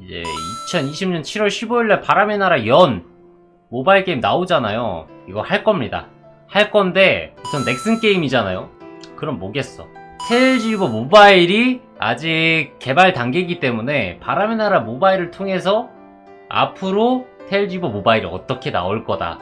이제 2020년 7월 15일날 바람의 나라 연 모바일 게임 나오잖아요. 이거 할 겁니다. 할 건데 우선 넥슨 게임이잖아요. 그럼 뭐겠어? 테일즈버 모바일이 아직 개발 단계이기 때문에 바람의 나라 모바일을 통해서 앞으로 테일즈버 모바일이 어떻게 나올 거다.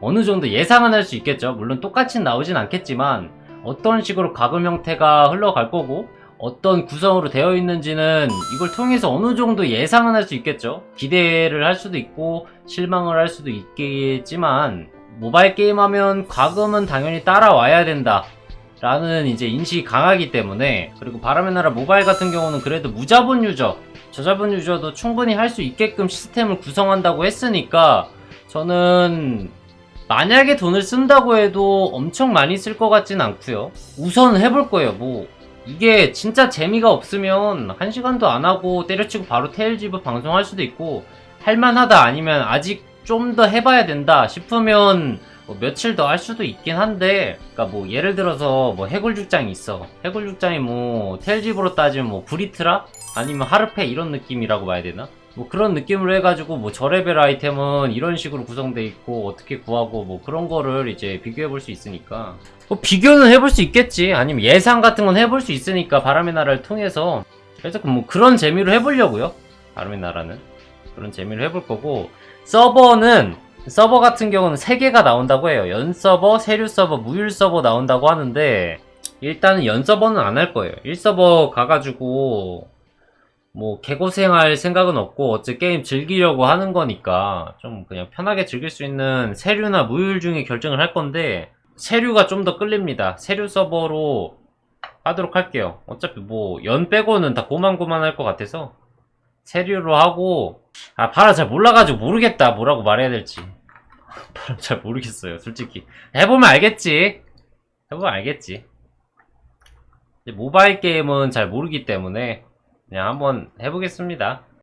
어느 정도 예상은 할 수 있겠죠. 물론 똑같이 나오진 않겠지만 어떤 식으로 가금 형태가 흘러갈 거고 어떤 구성으로 되어 있는지는 이걸 통해서 어느 정도 예상은 할 수 있겠죠. 기대를 할 수도 있고 실망을 할 수도 있겠지만 모바일 게임 하면 과금은 당연히 따라와야 된다. 라는 이제 인식이 강하기 때문에 그리고 바람의 나라 모바일 같은 경우는 그래도 무자본 유저 저자본 유저도 충분히 할 수 있게끔 시스템을 구성한다고 했으니까 저는 만약에 돈을 쓴다고 해도 엄청 많이 쓸 것 같진 않고요 우선 해볼 거예요 뭐 이게 진짜 재미가 없으면 한 시간도 안 하고 때려치고 바로 테일즈브 방송할 수도 있고 할만하다 아니면 아직 좀 더 해봐야 된다 싶으면 뭐 며칠 더 할 수도 있긴 한데, 그니까 뭐 예를 들어서 뭐 해골죽장이 있어. 해골죽장이 뭐 텔집으로 따지면 뭐 브리트라? 아니면 하르페 이런 느낌이라고 봐야 되나? 뭐 그런 느낌으로 해가지고 뭐 저레벨 아이템은 이런 식으로 구성돼 있고 어떻게 구하고 뭐 그런 거를 이제 비교해 볼 수 있으니까. 뭐 비교는 해볼 수 있겠지. 아니면 예상 같은 건 해볼 수 있으니까 바람의 나라를 통해서. 그래서 뭐 그런 재미로 해보려고요. 바람의 나라는. 그런 재미로 해볼 거고. 서버는 서버 같은 경우는 3개가 나온다고 해요. 연 서버, 세류 서버, 무율 서버 나온다고 하는데 일단은 연 서버는 안 할 거예요. 1서버 가가지고 뭐 개고생할 생각은 없고 어째 게임 즐기려고 하는 거니까 좀 그냥 편하게 즐길 수 있는 세류나 무율 중에 결정을 할 건데 세류가 좀 더 끌립니다. 세류 서버로 하도록 할게요. 어차피 뭐 연 빼고는 다 고만고만할 것 같아서 세류로 하고 아 바라 잘 몰라가지고 모르겠다. 뭐라고 말해야 될지. 바라 잘 모르겠어요 솔직히. 해보면 알겠지? 해보면 알겠지. 모바일 게임은 잘 모르기 때문에 그냥 한번 해보겠습니다